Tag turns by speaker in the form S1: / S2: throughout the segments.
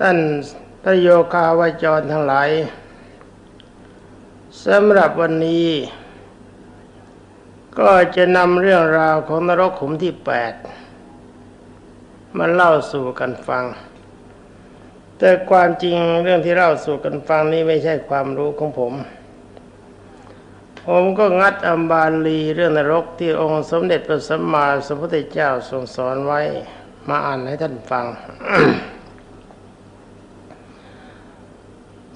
S1: ท่านพระโยคาวาจรทั้งหลายสำหรับวันนี้ ก็จะนำเรื่องราวของนรกขุมที่แปดมาเล่าสู่กันฟัง แต่ความจริงเรื่องที่เล่าสู่กันฟังนี้ไม่ใช่ความรู้ของผม ผมก็งัดอัมบาลีเรื่องนรกที่องค์สมเด็จพระสัมมาสัมพุทธเจ้าทรงสอนไว้ มาอ่านให้ท่านฟัง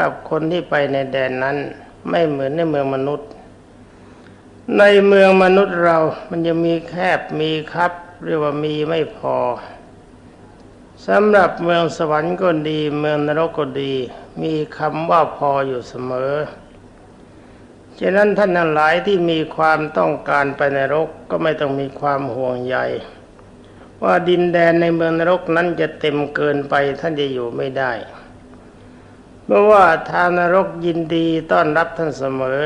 S1: กับคนที่ไปในแดนนั้น ไม่เหมือนในเมืองมนุษย์ ในเมืองมนุษย์เรามันจะมีแคบมีครับเรียกว่ามีไม่พอสำหรับเมืองสวรรค์ก็ดี เมืองนรกก็ดี มีคำว่าพออยู่เสมอฉะนั้นท่านทั้งหลายที่มีความต้องการไปนรกก็ไม่ต้องมีความห่วงใย ว่าดินแดนในเมืองนรกนั้นจะเต็มเกินไปท่านจะอยู่ไม่ได้ เพราะว่าทางนรกยินดีต้อนรับท่านเสมอ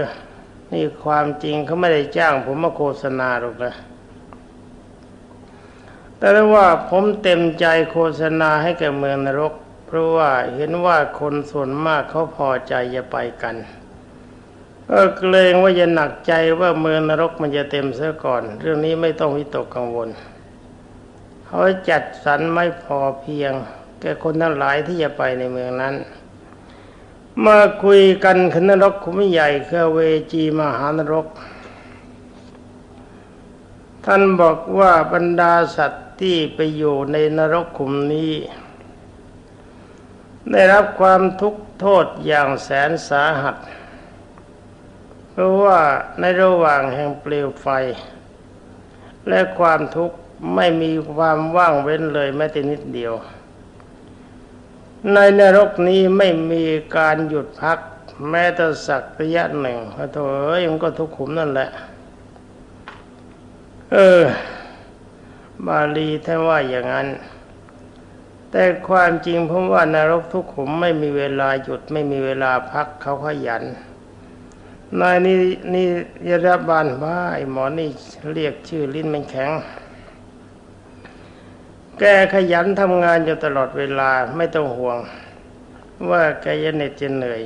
S1: นี่ความจริงเขาไม่ได้จ้างผมมาโฆษณาหรอกนะแต่ว่าผมเต็มใจโฆษณาให้แก่เมืองนรก เพราะว่าเห็นว่าคนส่วนมากเขาพอใจจะไปกันก็เกรงว่าจะหนักใจว่าเมืองนรกมันจะเต็มเสียก่อน เรื่องนี้ไม่ต้องวิตกกังวลเขาจัดสรรไม่พอเพียง แก่คนทั้งหลายที่จะไปในเมืองนั้น มาคุยกันคือนรกขุมใหญ่คือเวจีมหานรก ท่านบอกว่าบรรดาสัตว์ที่ไปอยู่ในนรกขุมนี้ ได้รับความทุกข์โทษอย่างแสนสาหัส เพราะว่าในระหว่างแห่งเปลวไฟ และความทุกข์ไม่มีความว่างเว้นเลยแม้แต่นิดเดียว ในนรกนี้ไม่มีการหยุดพัก แม้แต่สักระยะหนึ่งโอ้โถเอ้ยมันก็ทุกขุมนั่นแหละ เออ บาลีท่านว่าอย่างนั้น แต่ความจริงผมว่านรกทุกขุมไม่มีเวลาหยุดไม่มีเวลาพักเขาขยันนายนี่นี่ยรบาลว่าไอหมอนี่เรียกชื่อลิ้นมันแข็ง แกขยันทำงานอยู่ตลอดเวลาไม่ต้องห่วง ว่าแกจะเหน็ดจะเหนื่อย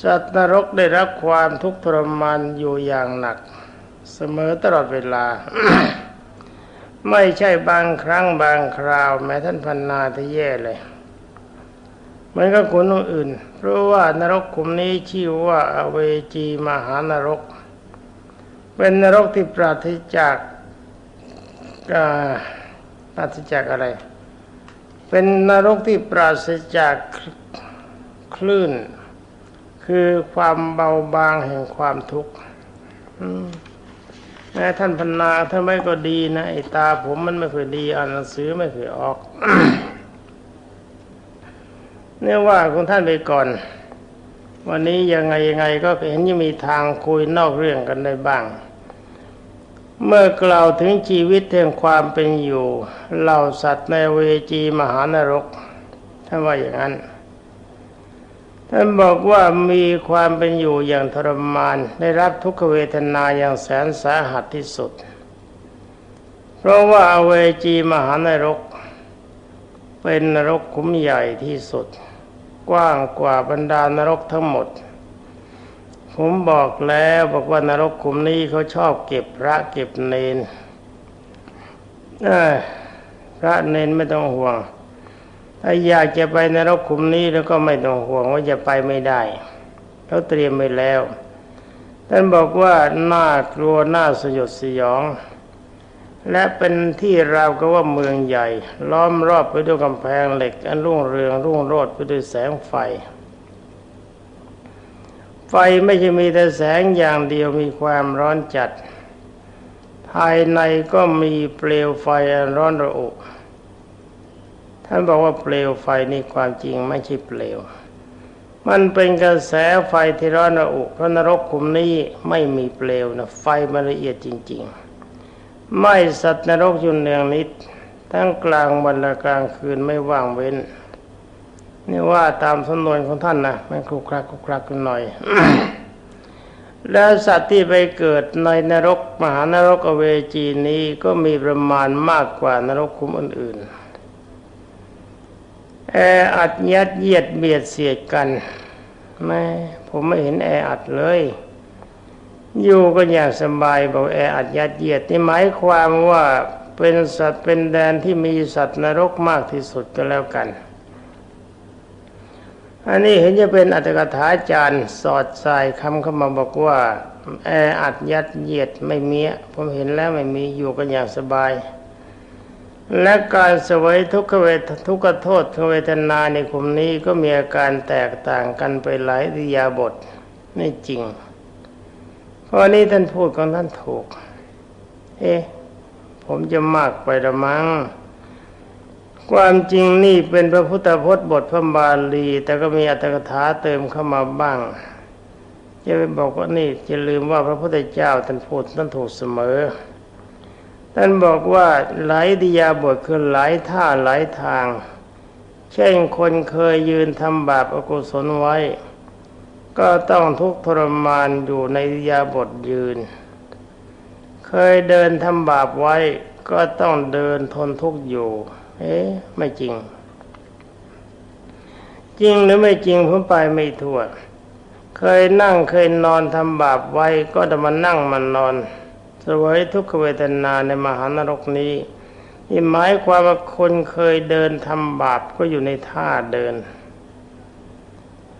S1: สัตว์นรกได้รับความทุกข์ทรมานอยู่อย่างหนัก เสมอตลอดเวลา ไม่ใช่บางครั้งบางคราว แม้ท่านพันนาที่แย่เลยเหมือนกับคนอื่น เพราะว่านรกขุมนี้ชื่อว่าอเวจีมหานรก เป็นนรกที่ปราศจากปราศจากอะไร เป็นนรกที่ปราศจากคลื่น คือความเบาบางแห่งความทุกข์แม้ท่านพนาถ้านไม่ก็ดีนะไอตาผมมันไม่เคยดีอ่านหนังสือไม่เคยออกเนี่ยว่าคุณท่านไปก่อน วันนี้ยังไงยังไงก็เห็นยังมีทางคุยนอกเรื่องกันได้บ้าง เมื่อกล่าวถึงชีวิตแห่งความเป็นอยู่เหล่าสัตว์ในเวจีมหานรกท่านว่าอย่างนั้นท่านบอกว่ามีความเป็นอยู่อย่างทรมาน ได้รับทุกขเวทนาอย่างแสนสาหัสที่สุด เพราะว่าเวจีมหานรก เป็นนรกคุ้มใหญ่ที่สุด กว้างกว่าบรรดานรกทั้งหมด ผมบอกแล้วบอกว่านรกขุมนี้เขาชอบเก็บพระเก็บเนนพระเนนไม่ต้องห่วงถ้าอยากจะไปนรกขุมนี้แล้วก็ไม่ต้องห่วงว่าจะไปไม่ได้เขาเตรียมไว้แล้วท่านบอกว่าน่ากลัวน่าสยดสยอง และเป็นที่ราวก็ว่าเมืองใหญ่ ล้อมรอบไปด้วยกำแพงเหล็ก อันรุ่งเรืองรุ่งโรจน์ไปด้วยแสงไฟ ไฟไม่ใช่มีแต่แสงอย่างเดียวมีความร้อนจัด ภายในก็มีเปลวไฟร้อนระอุท่านบอกว่าเปลวไฟนี่ความจริงไม่ใช่เปลว มันเป็นกระแสไฟที่ร้อนระอุเพราะนรกขุมนี้ไม่มีเปลวนะไฟมันละเอียดจริง ๆ ไม่สัตว์นรกอยู่เนืองนิด ทั้งกลางวันและกลางคืนไม่ว่างเว้น นี่ว่าตามสำนวนของท่านนะไม่คลุกคลักคลุกคลักกันหน่อย แล้วสัตว์ที่ไปเกิดในนรกมหานรกอเวจีนี้ก็มีประมาณมากกว่านรกคุ้มอื่นๆแออัดยัดเยียดเบียดเสียดกันแม่ผมไม่เห็นแออัดเลย อยู่ก็อย่างสบายบอกแออัดยัดเยียดนี่หมายความว่าเป็นสัตว์เป็นแดนที่มีสัตว์นรกมากที่สุดก็แล้วกัน อันนี้เห็นจะเป็นอัตถกถาจารย์สอดใสายคำเข้ามาบอกว่าแออัดยัดเยียดไม่มีผมเห็นแล้วไม่มีอยู่กันอย่างสบาย และการเสวยทุกขเวททุกขโทษทเวทนาในกลุ่มนี้ก็มีอาการแตกต่างกันไปหลายริยาบทไม่จริงเพราะนี้ท่านพูดของท่านถูก เอ๊ะผมจะมากไปละมั้ง ความจริงนี่เป็นพระพุทธพจน์บทพระบาลี แต่ก็มีอัตถกถาเติมเข้ามาบ้างจะไปบอกว่านี่จะลืมว่าพระพุทธเจ้าท่านพูดท่านถูกเสมอท่านบอกว่าหลายดิยาบทคือหลายท่าหลายทาง เช่นคนเคยยืนทำบาปอกุศลไว้ ก็ต้องทุกข์ทรมานอยู่ในดิยาบทยืน เคยเดินทำบาปไว้ก็ต้องเดินทนทุกข์อยู่ เอ๊ะไม่จริง จริงหรือไม่จริงผมไปไม่ทั่ว เคยนั่งเคยนอนทำบาปไว้ก็จะมานั่งมันนอนสวยทุกขเวทนาในมหานรกนี้นี่หมายความว่าคนเคยเดินทำบาปก็อยู่ในท่าเดิน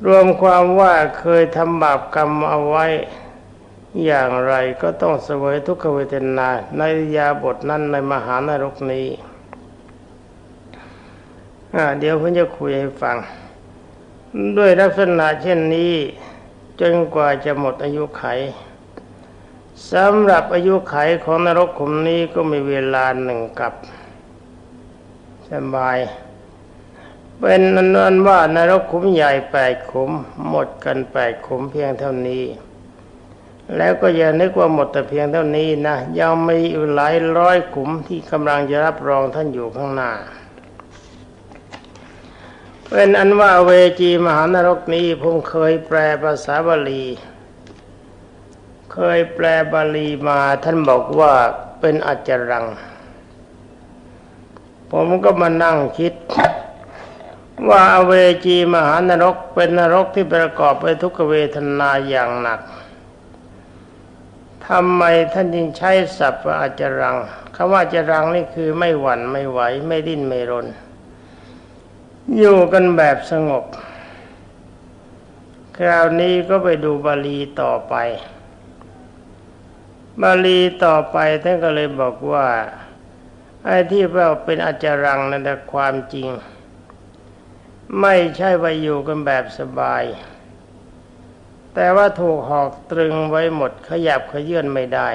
S1: รวมความว่าเคยทำบาปกรรมเอาไว้อย่างไรก็ต้องเสวยทุกขเวทนาในยาบทนั้นในมหานรกนี้ เดี๋ยวผมจะคุยให้ฟัง ด้วยลักษณะเช่นนี้ จนกว่าจะหมดอายุไขสำหรับอายุไขของนรกขุมนี้ก็มีเวลาหนึ่งกับสบาย เป็นนั้นว่านรกขุมใหญ่แปดขุม หมดกันแปดขุมเพียงเท่านี้ แล้วก็อย่านึกว่าหมดแต่เพียงเท่านี้นะยังมีอยู่หลายร้อยขุมที่กำลังจะรับรองท่านอยู่ข้างหน้า เป็นอันว่าเวจีมหานรกนี้ผมเคยแปลภาษาบาลี เคยแปลบาลีมาท่านบอกว่าเป็นอัจจรัง ผมก็มานั่งคิด ว่าอเวจีมหานรกเป็นนรกที่ประกอบไปทุกเวทนาอย่างหนักทำไมท่านจึงใช้ศัพท์ว่าอาจรังคำว่าอาจรังนี่คือไม่หวั่นไม่ไหวไม่ดิ้นไม่รน อยู่กันแบบสงบ คราวนี้ก็ไปดูบาลีต่อไป บาลีต่อไปท่านก็เลยบอกว่า ไอ้ที่เราเป็นอาจารังนั่นแต่ความจริง ไม่ใช่ว่าอยู่กันแบบสบาย แต่ว่าถูกหอกตรึงไว้หมดขยับขยื่นไม่ได้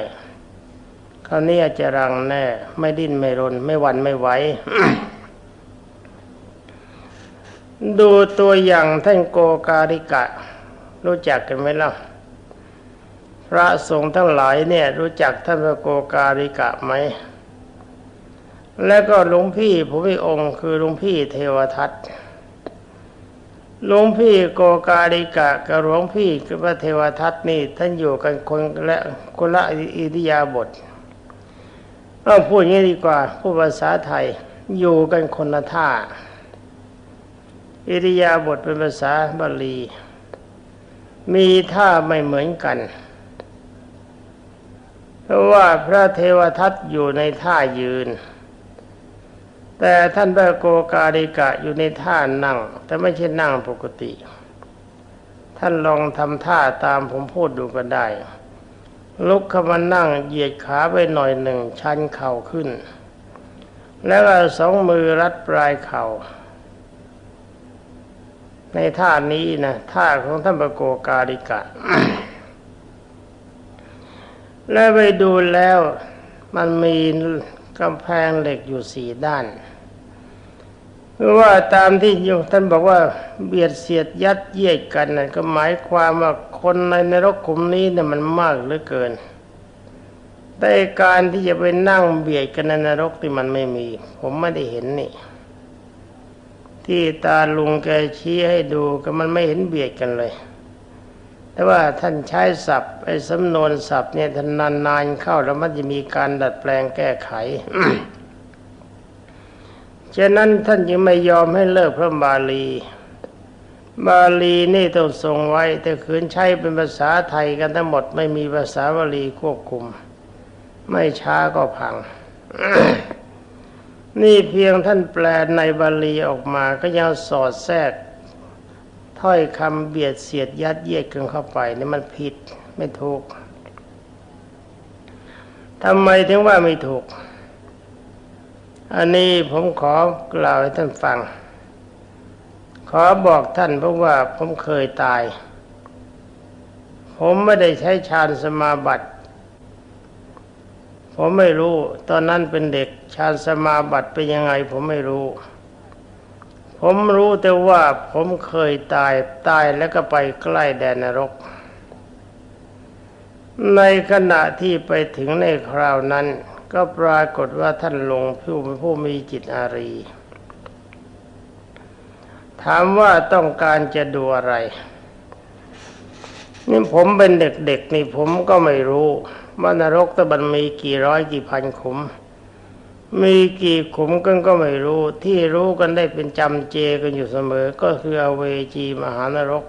S1: คราวนี้อาจารังแน่ ไม่ดิ้นไม่รน ไม่วันไม่ไหว ดูตัวอย่างท่านโกการิกะ รู้จักกันไหมล่ะ พระสงฆ์ทั้งหลายเนี่ย รู้จักท่านพระโกการิกะไหม แล้วก็หลวงพี่ผมมีองค์คือหลวงพี่เทวทัตหลวงพี่โกการิกะกับหลวงพี่กับพระเทวทัตนี่ ท่านอยู่กันคนละคนละอิริยาบถเอาพูดง่างนี้ดีกว่าพูดภาษาไทยอยู่กันคนละท่า อิริยาบถเป็นภาษาบาลี มีท่าไม่เหมือนกัน เพราะว่าพระเทวทัตอยู่ในท่ายืน แต่ท่านพระโกกาลิกะอยู่ในท่านั่ง แต่ไม่ใช่นั่งปกติ ท่านลองทำท่าตามผมพูดดูก็ได้ ลุกขึ้นมานั่งเหยียดขาไปหน่อยหนึ่งชันเข่าขึ้น แล้วก็สองมือรัดปลายเข่า ในท่านี้นะท่าของท่านประโกกาลิกะ แล้วไปดูแล้วมันมีกำแพงเหล็กอยู่สี่ด้านคือว่าตามที่โยท่านบอกว่าเบียดเสียดยัดเยียดกันนั่นก็หมายความว่าคนในนรกขุมนี้เนี่ยมันมากเหลือเกิน แต่การที่จะไปนั่งเบียดกันในนรกที่มันไม่มี ผมไม่ได้เห็นนี่ ที่ตาลุงแกชี้ให้ดูก็มันไม่เห็นเบียดกันเลย แต่ว่าท่านใช้ศัพท์ไอ้สำนวนศัพท์เนี่ยท่านนานๆเข้าแล้วมันจะมีการดัดแปลงแก้ไขฉะนั้นท่านจึงไม่ยอมให้เลิกพระบาลี บาลีนี่ต้องทรงไว้ แต่คืนใช้เป็นภาษาไทยกันทั้งหมดไม่มีภาษาบาลีควบคุม ไม่ช้าก็พัง นี่เพียงท่านแปลในบาลีออกมาก็ยังสอดแทรกถ้อยคำเบียดเสียดยัดเยียดกันเข้าไปนี่มันผิดไม่ถูกทำไมถึงว่าไม่ถูก อันนี้ผมขอกล่าวให้ท่านฟัง ขอบอกท่านเพราะว่าผมเคยตาย ผมไม่ได้ใช้ฌานสมาบัติ ผมไม่รู้ ตอนนั้นเป็นเด็กฌานสมาบัติเป็นยังไง ผมไม่รู้ ผมรู้แต่ว่าผมเคยตายตายแล้วก็ไปใกล้แดนนรก ในขณะที่ไปถึงในคราวนั้น ก็ปรากฏว่าท่านลงผู้ผู้มีจิตอารี ถามว่าต้องการจะดูอะไร นี่ผมเป็นเด็กๆนี่ผมก็ไม่รู้ ว่านรกตะบันมีกี่ร้อยกี่พันขุม มีกี่ขุมกันก็ไม่รู้ ที่รู้กันได้เป็นจำเจกันอยู่เสมอ ก็คืออเวจีมหานรก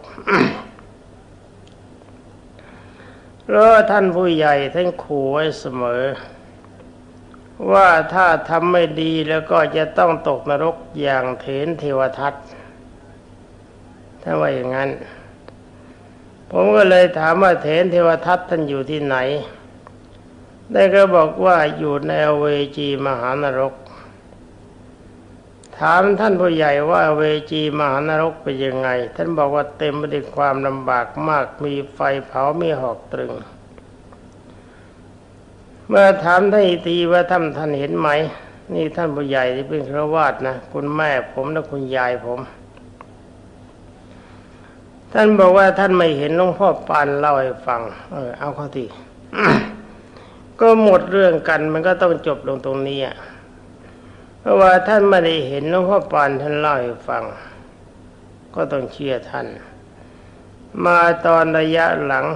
S1: แล้วท่านผู้ใหญ่ท่านขู่ไว้เสมอ ว่าถ้าทำไม่ดีแล้วก็จะต้องตกนรกอย่างเถนเทวทัตถ้าว่าอย่างนั้น ผมก็เลยถามว่าเถนเทวทัตท่านอยู่ที่ไหน ได้ก็บอกว่าอยู่ในเวจีมหานรก ถามท่านผู้ใหญ่ว่าเวจีมหานรกเป็นยังไง ท่านบอกว่าเต็มไปด้วยความลำบากมาก มีไฟเผามีหอกตรึง เมื่อถามท่านอีกทีว่าท่านท่านเห็นไหม นี่ท่านผู้ใหญ่ที่เป็นครวาสนะ คุณแม่ผมและคุณยายผมท่านบอกว่าท่านไม่เห็นหลวงพ่อปานเล่าให้ฟัง เออเอาข้าที ก็หมดเรื่องกันมันก็ต้องจบลงตรงนี้อะเพราะว่าท่านไม่ได้เห็นหลวงพ่อปานท่านเล่าให้ฟัง ก็ต้องเชื่อท่าน มาตอนระยะหลัง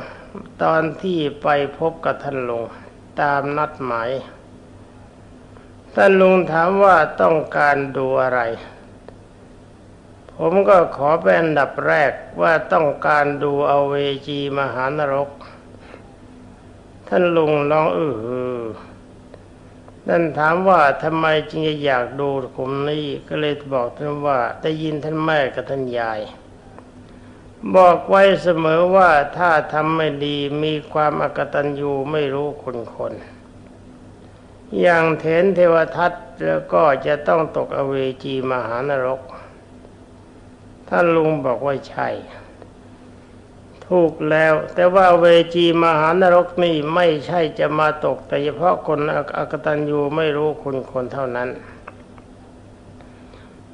S1: ตอนที่ไปพบกับท่านลุงตามนัดหมายท่านลุงถามว่าต้องการดูอะไร ผมก็ขอเป็นอันดับแรกว่าต้องการดูเอาเวจีมหานรก ท่านลุงร้องเอือท่านถามว่าทำไมจึงจะอยากดูผมนี้ก็เลยบอกท่านว่าได้ยินท่านแม่กับท่านยาย บอกไว้เสมอว่าถ้าทำไม่ดีมีความอกตัญญูไม่รู้คนคนอย่างเถนเทวทัตแล้วก็จะต้องตกอเวจีมหานรก ท่านลุงบอกว่าใช่ ถูกแล้ว แต่ว่าเวจีมหานรกนี่ไม่ใช่จะมาตก แต่เฉพาะคนอกตัญญูไม่รู้คนคนเท่านั้น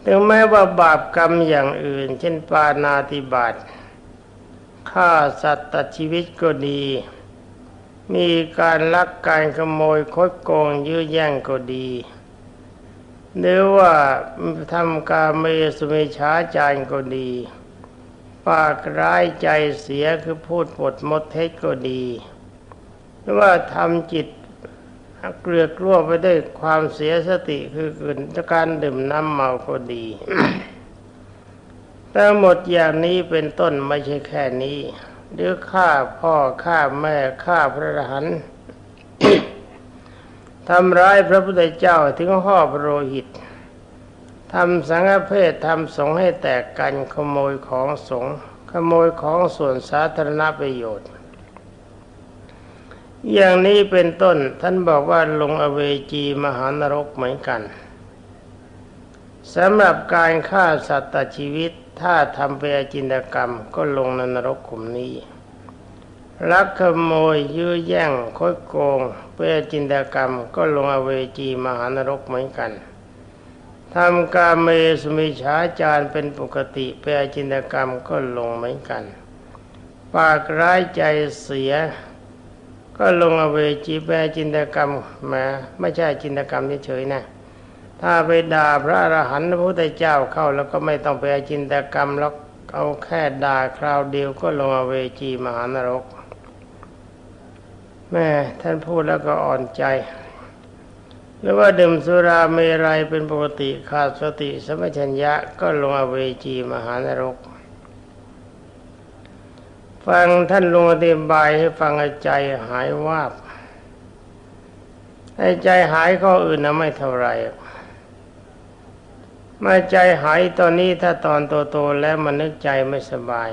S1: ถึงแม้ว่าบาปกรรมอย่างอื่น เช่นปานาติบาตฆ่าสัตว์ตัดชีวิตก็ดี มีการลักการขโมยคดโกงยื้อแย่งก็ดีหรือว่าทำการเมสุเมชาจารก็ดี ปากร้ายใจเสียคือพูดปดมดเท็จก็ดี หรือว่าทำจิตเกลือกลัวไปด้วยความเสียสติคือการดื่มน้ำเมาก็ดีแต่หมดอย่างนี้เป็นต้นไม่ใช่แค่นี้ หรือฆ่าพ่อฆ่าแม่ฆ่าพระรหันทำร้ายพระพุทธเจ้าถึงห่อพระโลหิต ทำสังฆเพศทำสงให้แตกกันขโมยของสงขโมยของส่วนสาธารณประโยชน์ อย่างนี้เป็นต้นท่านบอกว่าลงอเวจีมหานรกเหมือนกันสำหรับการฆ่าสัตว์ตัดชีวิตถ้าทำเปอจินตกรรมก็ลงในนรกขุมนี้ลักขโมยยื้อแย่งคดโกงเปอจินตกรรมก็ลงอเวจีมหานรกเหมือนกัน ทำกาเมสมิฉาจารเป็นปกติเปอจินตกรรมก็ลงเหมือนกัน ปากร้ายใจเสีย ก็ลงอเวจีแปจินตกรรมมาไม่ใช่จินตกรรมเฉยๆนะถ้าไปด่าพระอรหันต์พระพุทธเจ้าเข้าแล้วก็ไม่ต้องไปจินตกรรมแล้วเอาแค่ด่าคราวเดียวก็ลงอเวจีมหานรก แม่ท่านพูดแล้วก็อ่อนใจ หรือว่าดื่มสุราเมรัยเป็นปกติขาดสติสมัชัญญะก็ลงอเวจีมหานรก ฟังท่านลงอธิบายให้ฟังใจหายวาบให้ใจหายข้ออื่นนะไม่เท่าไรมาใจหายตอนนี้ถ้าตอนโตๆแล้วมันนึกใจไม่สบาย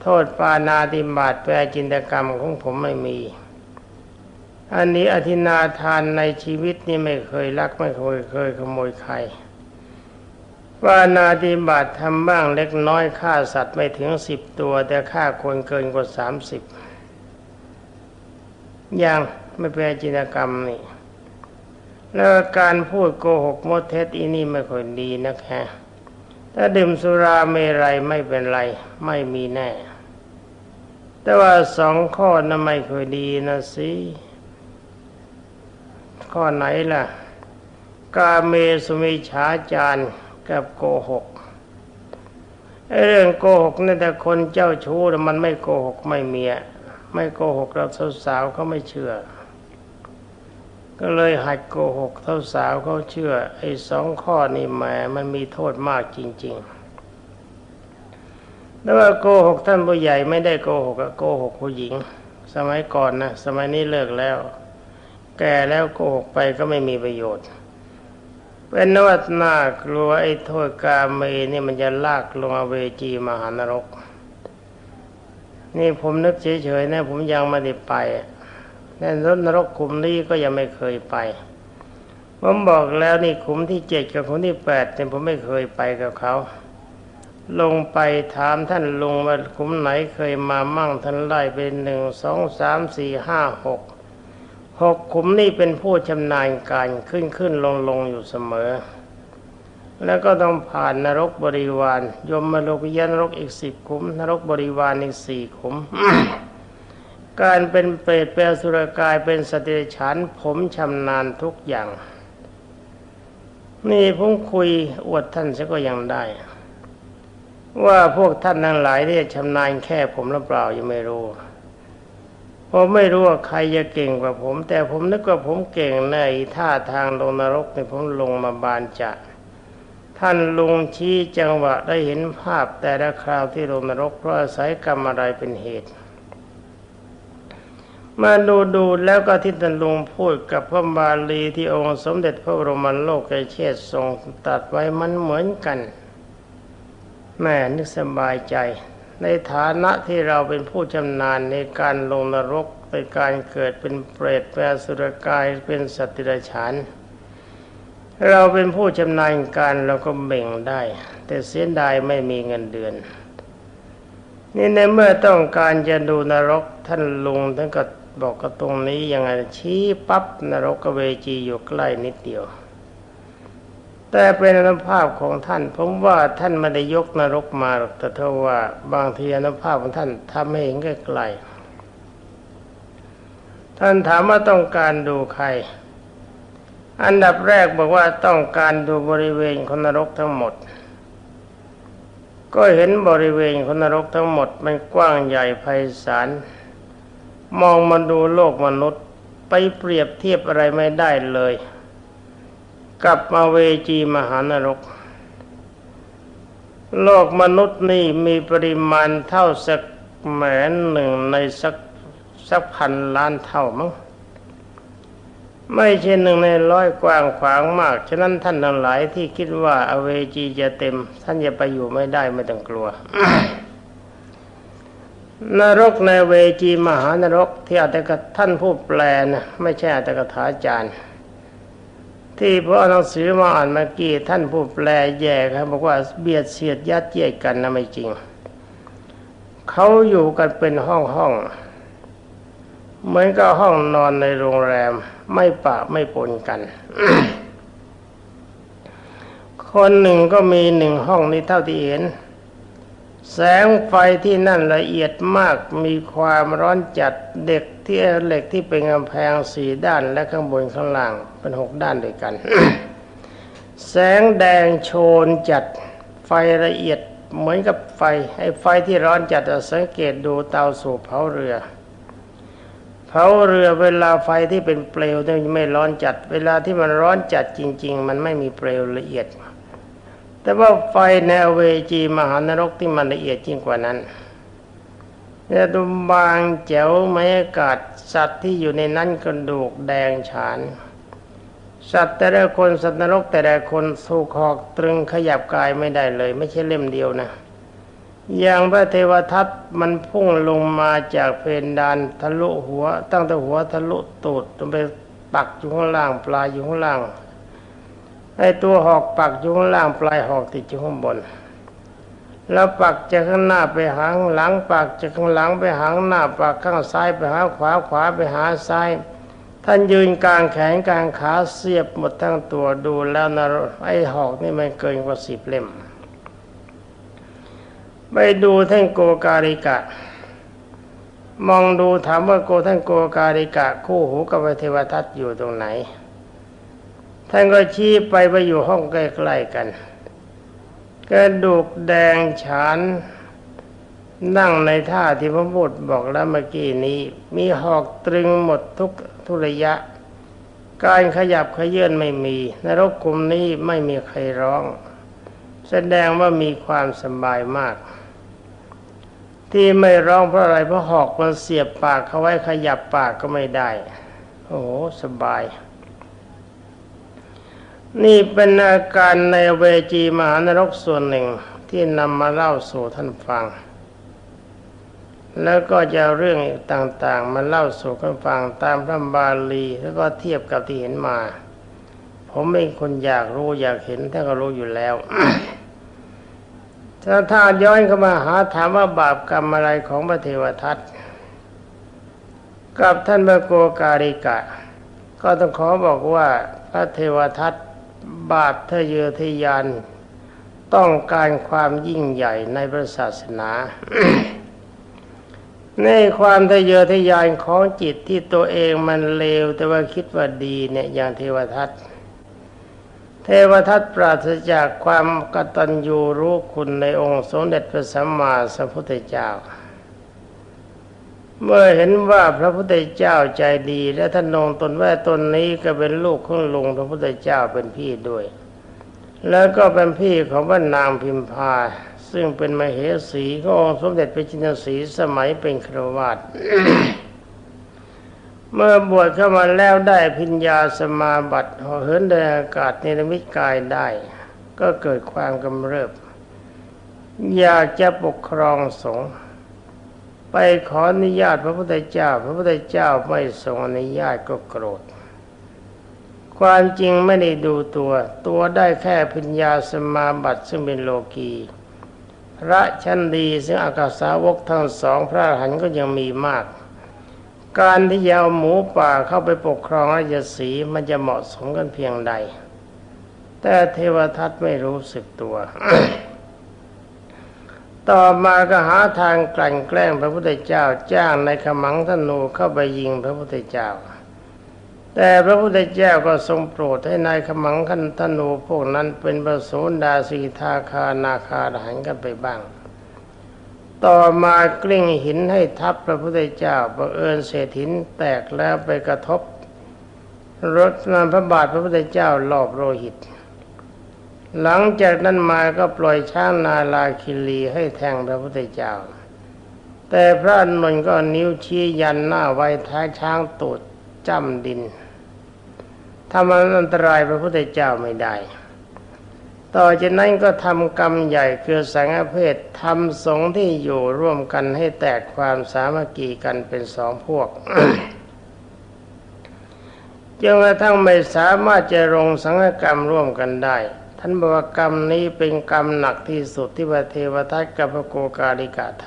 S1: โทษปานาติบาตแปลจินตกรรมของผมไม่มี อันนี้อธินาทานในชีวิตนี่ไม่เคยลักไม่เคยเคยขโมยใครปานาติบาตทำบ้างเล็กน้อยฆ่าสัตว์ไม่ถึงสิบตัว แต่ฆ่าคนเกินกว่าสามสิบอย่างไม่แปลจินกรรมนี่ แล้วการพูดโกหกมดเท็จอีนี่ไม่ค่อยดีนะแค่ถ้าดื่มสุราเมรัยไม่เป็นไร ไม่มีแน่ แต่ว่าสองข้อนั้นไม่ค่อยดีนะสิ ข้อไหนล่ะ กาเมสุมิฉาจารกับโกหกเรื่องโกหกนี่แต่คนเจ้าชู้มันไม่โกหกไม่เมีย ไม่โกหกเราสาวๆเขาไม่เชื่อ ก็เลยหัดโกหกเท่าสาวเขาเชื่อ ไอ้สองข้อนี่แหมมันมีโทษมากจริง ๆแล้วว่าโกหกท่านผู้ใหญ่ไม่ได้โกหกโกหกผู้หญิง สมัยก่อนนะสมัยนี้เลิกแล้ว แก่แล้วโกหกไปก็ไม่มีประโยชน์ เป็นนวัตนากลัวไอ้โทษกาเมนี่มันจะลากลงเวจีมหานรก นี่ผมนึกเฉยๆนะผมยังไม่ได้ไปแน่นรนรกขุมนี้ก็ยังไม่เคยไป ผมบอกแล้วนี่ขุมที่เจ็ดกับขุมที่แปดเนี่ยผมไม่เคยไปกับเขาลงไปถามท่านลุงว่าขุมไหนเคยมามั่งท่านไล่เป็นหนึ่งสองสามสี่ห้าหก หกขุมนี้เป็นผู้ชำนาญการขึ้นขึ้นลงลงอยู่เสมอ แล้วก็ต้องผ่านนรกบริวาร ยมมโลกยานรกอีกสิบขุม นรกบริวารอีกสี่ขุม การเป็นเปรตเป็นสุรกายเป็นสติฉานผมชำนาญทุกอย่าง นี่ผมคุยอวดท่านซะก็ยังได้ ว่าพวกท่านทั้งหลายเนี่ยชำนาญแค่ผมหรือเปล่ายังไม่รู้ ผมไม่รู้ว่าใครจะเก่งกว่าผม แต่ผมนึกว่าผมเก่งในท่าทางลงนรกในผมลงมาบานจะท่านลุงชี้จังหวะได้เห็นภาพแต่ละคราวที่ลงนรกเพราะอาศัยกรรมอะไรเป็นเหตุ มาดูดูแล้วก็ที่ท่านลุงพูดกับพระบาลีที่องค์สมเด็จพระบรมโลกเชษทรงตัดไว้มันเหมือนกันแม่นึกสบายใจ ในฐานะที่เราเป็นผู้ชำนาญในการลงนรกในการเกิดเป็นเปรตเป็นสุรกายเป็นสัตว์ดิฉานเราเป็นผู้ชำนาญการเราก็เบ่งได้ แต่เสียดายไม่มีเงินเดือน นี่ในเมื่อต้องการจะดูนรกท่านลุงท่านก็บอกก็ตรงนี้ยังไงชี้ปั๊บนรกเวจีอยู่ใกล้นิดเดียว แต่เป็นอนุภาพของท่าน ผมว่าท่านไม่ได้ยกนรกมาหรอกแต่เท่าว่าบางทีอนุภาพของท่านทำให้เห็นใกล้ๆท่านถามว่าต้องการดูใคร อันดับแรกบอกว่าต้องการดูบริเวณคนนรกทั้งหมด ก็เห็นบริเวณคนนรกทั้งหมด มันกว้างใหญ่ไพศาลมองมาดูโลกมนุษย์ไปเปรียบเทียบอะไรไม่ได้เลย กับมาเวจีมหานรก โลกมนุษย์นี่มีปริมาณเท่าสักแหมนหนึ่งในสักสักพันล้านเท่ามั้งไม่ใช่หนึ่งในร้อยกว้างขวางมาก ฉะนั้นท่านทั้งหลายที่คิดว่าอเวจีจะเต็ม ท่านจะไปอยู่ไม่ได้ไม่ต้องกลัว นรกในเวจีมหานรกที่อัตกท่านผู้แปลนะไม่ใช่อัตถกถาจารย์ ที่พอหนังสือมาอ่านเมื่อกี้ท่านผู้แปลแย่ครับบอกว่าเบียดเสียดยัดเยียดกันนะไม่จริง เขาอยู่กันเป็นห้องห้องเหมือนกับห้องนอนในโรงแรม ไม่ปะไม่ปนกัน คนหนึ่งก็มีหนึ่งห้องนี้เท่าที่เห็น แสงไฟที่นั่นละเอียดมากมีความร้อนจัดเด็กที่เหล็กที่เป็นกำแพงสี่ด้านและข้างบนข้างล่างเป็นหกด้านด้วยกัน แสงแดงโชนจัดไฟละเอียดเหมือนกับไฟไอ้ไฟที่ร้อนจัดอะสังเกตดูเตาสูบเผาเรือ เผาเรือเวลาไฟที่เป็นเปลวเนี่ยไม่ร้อนจัด เวลาที่มันร้อนจัดจริง ๆ มันไม่มีเปลวละเอียด แต่ว่าไฟในอเวจีมหานรกที่มันละเอียดยิ่งกว่านั้นเนี่ยดูบางแจ๋วบรรยากาศสัตว์ที่อยู่ในนั้นกระดูกแดงฉาน สัตว์แต่ละคนสัตว์นรกแต่ละคนสูกหอกตรึงขยับกายไม่ได้เลย ไม่ใช่เล่มเดียวนะอย่างพระเทวทัตมันพุ่งลงมาจากเพดานทะลุหัว ตั้งแต่หัวทะลุตูดจนไปปักอยู่ข้างล่างปลายอยู่ข้างล่าง ไอ้ตัวหอกปักอยู่ข้างล่างปลายหอกติดอยู่ข้างบน แล้วปักจากข้างหน้าไปหางหลังปักจากข้างหลังไปหางหน้าปักข้างซ้ายไปหาขวาขวาไปหาซ้าย ท่านยืนกลางแขนกลางขาเสียบหมดทั้งตัวดูแล้วนะไอ้หอกนี่มันเกินกว่าสิบเล่มไปดูท่านโกการิกะ มองดูถามว่าโกท่านโกการิกะ คู่หูกับเทวทัตอยู่ตรงไหน ท่านก็ชี้ไปไปอยู่ห้องใกล้ๆกันกระดูกแดงฉานนั่งในท่าที่พระบุตรบอกแล้วเมื่อกี้นี้ มีหอกตรึงหมดทุกทุระยะ การขยับขยื่นไม่มี นรกกลุ่มนี้ไม่มีใครร้อง แสดงว่ามีความสบายมาก ที่ไม่ร้องเพราะอะไรเพราะหอกมันเสียบปากเขาไว้ขยับปากก็ไม่ได้ โอ้โหสบาย นี่เป็นอาการในเวจีมหานรกส่วนหนึ่งที่นำมาเล่าสู่ท่านฟัง แล้วก็จะเรื่องต่างๆ มาเล่าสู่กันฟังตามพระบาลีแล้วก็เทียบกับที่เห็นมา ผมเป็นคนอยากรู้อยากเห็นท่านก็รู้อยู่แล้วถ้าถ้าย้อนเข้ามาหาถามว่าบาปกรรมอะไรของพระเทวทัตกับท่านพระโกการิกะ ก็ต้องขอบอกว่าพระเทวทัต บาปทะเยอทะยาน ต้องการความยิ่งใหญ่ในพระศาสนาในความทะเยอทะยานของจิตที่ตัวเองมันเลว แต่ว่าคิดว่าดีเนี่ยอย่างเทวทัตเทวทัตปราศจากความกตัญญูรู้คุณในองค์สมเด็จพระสัมมาสัมพุทธเจ้า เมื่อเห็นว่าพระพุทธเจ้าใจดี และท่านนองตนว่าตนนี้ก็เป็นลูกของลุงพระพุทธเจ้าเป็นพี่ด้วย แล้วก็เป็นพี่ของพระนางพิมพา ซึ่งเป็นมเหสีขององค์สมเด็จพระจินสีสมัยเป็นครวาสเมื่อบวชเข้ามาแล้วได้พิญญาสมาบัติเหอเหินเดินอากาศในมิตกายได้ ก็เกิดความกำเริบ อยากจะปกครองสงฆ์ ไปขออนุญาตพระพุทธเจ้า พระพุทธเจ้าไม่ทรงอนุญาตก็โกรธ ความจริงไม่ได้ดูตัว ตัวได้แค่พิญญาสมาบัติซึ่งเป็นโลกีพระชั้นดีซึ่งอากาสาวกทั้งสองพระอรหันต์ก็ยังมีมาก การที่จะเอาหมูป่าเข้าไปปกครองราชสีมันจะเหมาะสมกันเพียงใด แต่เทวทัตไม่รู้สึกตัว ต่อมาก็หาทางกลั่นแกล้งพระพุทธเจ้าจ้างในขมังธนูเข้าไปยิงพระพุทธเจ้า แต่พระพุทธเจ้าก็ทรงโปรดให้นายขมังคันธนูพวกนั้นเป็นประโสดาสีทาคานาคาหันกันไปบ้าง ต่อมากลิ้งหินให้ทับพระพุทธเจ้าบังเอิญเศษหินแตกแล้วไปกระทบ รถนำพระบาทพระพุทธเจ้าหลอบโลหิต หลังจากนั้นมาก็ปล่อยช้างนาลาคิรีให้แทงพระพุทธเจ้า แต่พระอานนท์ก็นิ้วชี้ยันหน้าไว้ท้ายช้างตูดจ้ำดินทำอันตรายพระพุทธเจ้าไม่ได้ ต่อจากนั้นก็ทำกรรมใหญ่คือสังฆเพศทำสงที่อยู่ร่วมกันให้แตกความสามัคคีกันเป็นสองพวกจนกระทั่งไม่สามารถจะลงสังฆกรรมร่วมกันได้ ท่านบอกว่ากรรมนี้เป็นกรรมหนักที่สุดที่พระเทวทัตกับพระโกกาลิกาท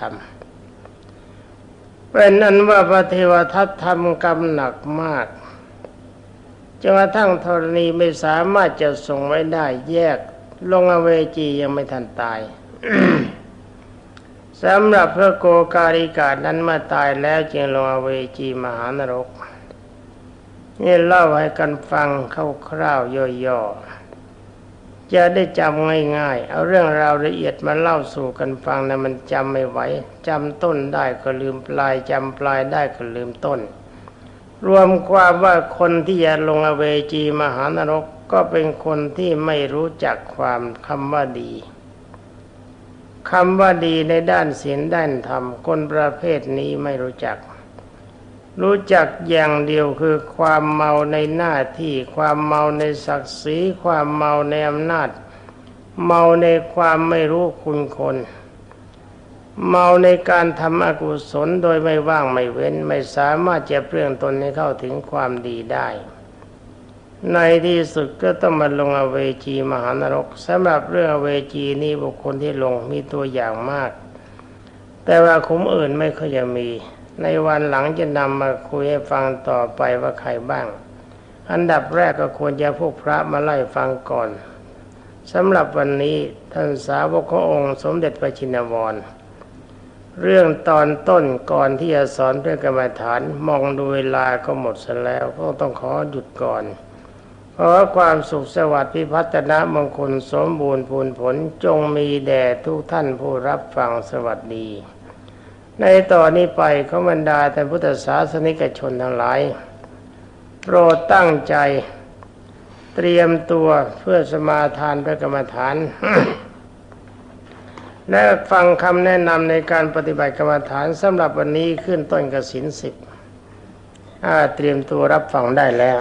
S1: ำเป็นอันว่าพระเทวทัตทำกรรมหนักมากจนกระทั่งธรณีไม่สามารถจะส่งไว้ได้แยกลงอเวจียังไม่ทันตายสำหรับพระโกกาลิกานั้นเมื่อตายแล้วจึงลงอเวจีมหานรกนี่เล่าให้กันฟังคร่าวๆย่อๆ จะได้จำง่ายๆ เอาเรื่องราวละเอียดมาเล่าสู่กันฟังนะมันจำไม่ไหวจำต้นได้ก็ลืมปลายจำปลายได้ก็ลืมต้น รวมความว่าคนที่จะลงอเวจีมหานรกก็เป็นคนที่ไม่รู้จักความคำว่าดีคำว่าดีในด้านศีลด้านธรรมคนประเภทนี้ไม่รู้จัก รู้จักอย่างเดียวคือความเมาในหน้าที่ ความเมาในศักดิ์ศรี ความเมาในอำนาจ เมาในความไม่รู้คุณคน เมาในการทำอกุศลโดยไม่ว่างไม่เว้นไม่สามารถจะเปลี่ยนตนให้เข้าถึงความดีได้ ในที่สุดก็ต้องมาลงอเวจีมหานรกสำหรับเรื่องอเวจีนี้บุคคลที่ลงมีตัวอย่างมาก แต่ว่าคุมอื่นไม่ค่อยจะมี ในวันหลังจะนำมาคุยให้ฟังต่อไปว่าใครบ้าง อันดับแรกก็ควรจะพวกพระมาไล่ฟังก่อนสำหรับวันนี้ท่านสาวกขององค์สมเด็จพระชินวร เรื่องตอนต้นก่อนที่จะสอนเรื่องกรรมฐานมองดูเวลาก็หมดซะแล้วก็ต้องขอหยุดก่อนขอความสุขสวัสดิ์พิพัฒนามงคลสมบูรณ์ผลผลจงมีแด่ทุกท่านผู้รับฟังสวัสดี ในต่อนนี้ไปขบรรดาท่พุทธศาสนิกชนทั้งหลาย โปรดตั้งใจ เตรียมตัวเพื่อสมาทานพระกรรมฐาน และฟังคำแนะนำในการปฏิบัติกรรมฐานสำหรับวันนี้ขึ้นต้นกสินสิบเตรียมตัวรับฟังได้แล้ว